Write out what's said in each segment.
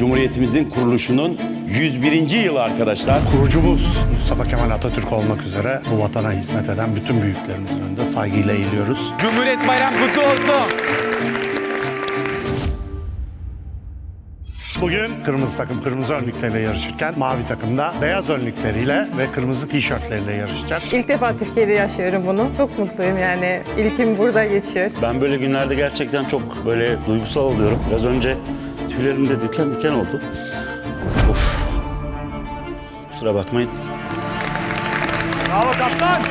Cumhuriyetimizin kuruluşunun 101. yılı arkadaşlar. Kurucumuz Mustafa Kemal Atatürk olmak üzere bu vatana hizmet eden bütün büyüklerimizin önünde saygıyla eğiliyoruz. Cumhuriyet Bayram kutlu olsun. Bugün kırmızı takım kırmızı önlükleriyle yarışırken mavi takım da beyaz önlükleriyle ve kırmızı tişörtleriyle yarışacak. İlk defa Türkiye'de yaşıyorum bunu. Çok mutluyum yani. İlkim burada geçiyor. Ben böyle günlerde gerçekten çok böyle duygusal oluyorum. Biraz önce tüylerimde diken diken oldu. Of. Kusura bakmayın. Bravo kaptan.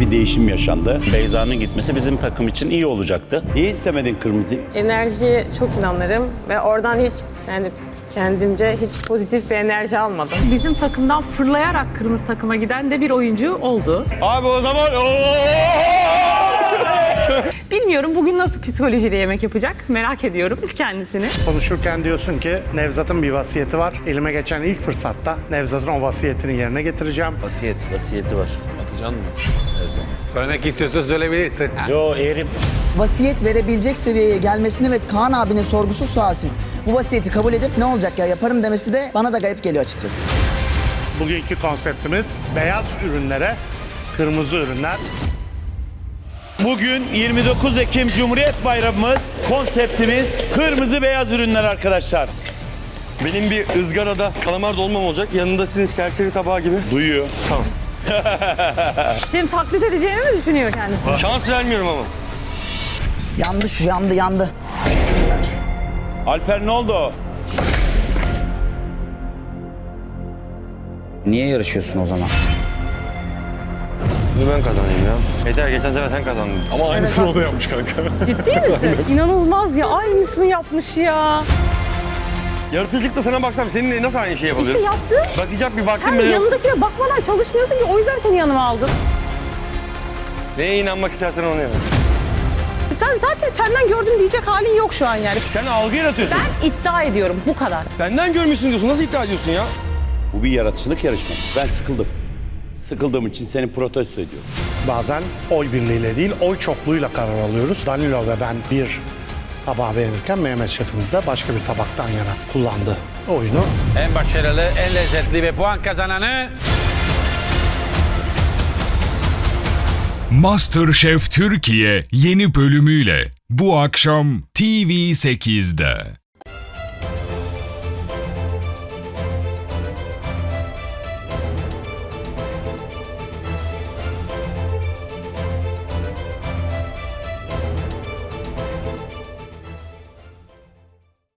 Bir değişim yaşandı. Beyza'nın gitmesi bizim takım için iyi olacaktı. Niye istemedin kırmızıyı? Enerjiye çok inanırım ve oradan hiç yani kendimce hiç pozitif bir enerji almadım. Bizim takımdan fırlayarak kırmızı takıma giden de bir oyuncu oldu. Abi o zaman Bilmiyorum bugün nasıl psikolojiyle yemek yapacak merak ediyorum kendisini. Konuşurken diyorsun ki Nevzat'ın bir vasiyeti var. Elime geçen ilk fırsatta Nevzat'ın o vasiyetini yerine getireceğim. Vasiyet, vasiyeti var. Söylemek istiyorsan söyleyebilirsin. Yo eğrim. vasiyet verebilecek seviyeye gelmesini ve Kaan abinin sorgusuz sualsiz bu vasiyeti kabul edip ne olacak ya yaparım demesi de bana da garip geliyor açıkçası. Bugünkü konseptimiz beyaz ürünlere kırmızı ürünler. Bugün 29 Ekim Cumhuriyet Bayramımız. Konseptimiz kırmızı beyaz ürünler arkadaşlar. Benim bir ızgarada kalamar dolmam olacak. Yanında sizin serseri tabağı gibi. Duyuyor. Şimdi taklit edeceğimi mi düşünüyor kendisi? Şans vermiyorum ama. Yandı şu yandı yandı. Alper ne oldu? Niye yarışıyorsun o zaman? Bunu ben kazanayım ya. Yeter geçen sefer sen kazandın. Ama aynısını o da yapmış kanka. Ciddi misin? İnanılmaz ya aynısını yapmış ya. Yaratıcılıkta sana baksam seninle nasıl aynı şey İşte yapabilirim? yaptın. Bakacak bir vaktim Sen bile yok. yanındakine bakmadan çalışmıyorsun ki o yüzden seni yanıma aldım. Neye inanmak istersen onu yap. Sen zaten senden gördüm diyecek halin yok şu an yani. Sen algı yaratıyorsun. Ben iddia ediyorum bu kadar. Benden görmüşsün diyorsun. Nasıl iddia ediyorsun ya? Bu bir yaratıcılık yarışması. Ben sıkıldım. Sıkıldığım için seni protesto ediyorum. Bazen oy birliğiyle değil, oy çokluğuyla karar alıyoruz. Danilo ve ben bir tabağı beğenirken Mehmet Şefimiz de başka bir tabaktan yana kullandı oyunu. En başarılı, en lezzetli ve puan kazananı MasterChef Türkiye yeni bölümüyle bu akşam TV8'de.